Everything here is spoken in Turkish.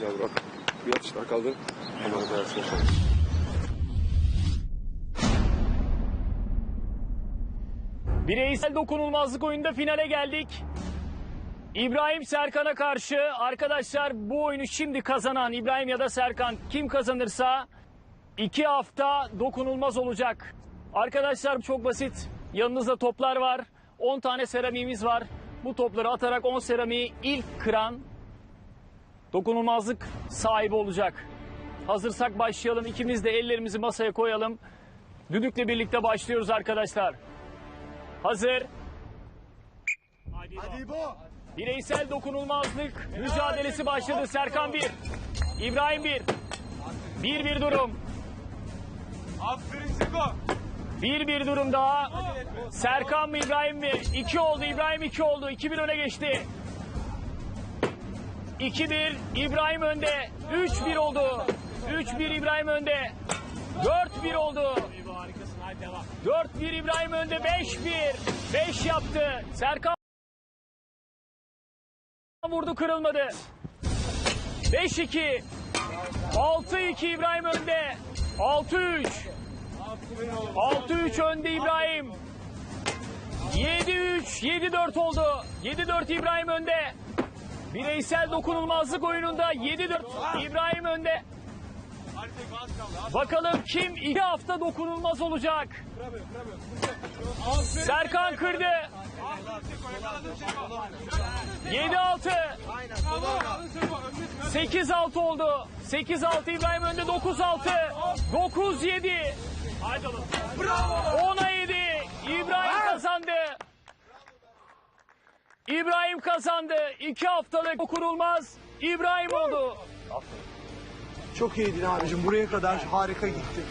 Güzel bak. Bir atış daha kaldı. Kamera koyarsın. Bireysel dokunulmazlık oyunda finale geldik. İbrahim Serkan'a karşı arkadaşlar bu oyunu şimdi kazanan İbrahim ya da Serkan kim kazanırsa iki hafta dokunulmaz olacak. Arkadaşlar çok basit. Yanınızda toplar var. 10 tane seramiğimiz var. Bu topları atarak 10 seramiği ilk kıran dokunulmazlık sahibi olacak. Hazırsak başlayalım. İkimiz de ellerimizi masaya koyalım. Düdükle birlikte başlıyoruz arkadaşlar. Hazır. Hadi bu. Bireysel dokunulmazlık mücadelesi başladı. Serkan 1. İbrahim 1. 1-1 durum. Aferin Seko. 1-1 durum daha. Serkan mı İbrahim mi? 2 oldu. İbrahim 2 oldu. 2-1 öne geçti. 2-1 İbrahim önde. 3-1 oldu. 3-1 İbrahim önde. 4-1 oldu. 4-1 İbrahim önde. 5-1. 5 yaptı. Serkan vurdu kırılmadı. 5-2. 6-2 İbrahim önde. 6-3. 6-3 önde İbrahim. 7-3, 7-4 oldu. 7-4 İbrahim önde. Bireysel dokunulmazlık oyununda 7-4 İbrahim önde. Bakalım kim iki hafta dokunulmaz olacak. Serkan kırdı. Aferin Seko yakaladın Seko. 7-6. Yakaladın Seko. 8-6 oldu. 8-6 İbrahim önde 9-6. 9-7. Haydi oğlum. Bravo. 10'a 7. İbrahim kazandı. İbrahim kazandı. 2 haftalık dokunulmaz İbrahim oldu. Çok iyiydin abicim. Buraya kadar harika gitti.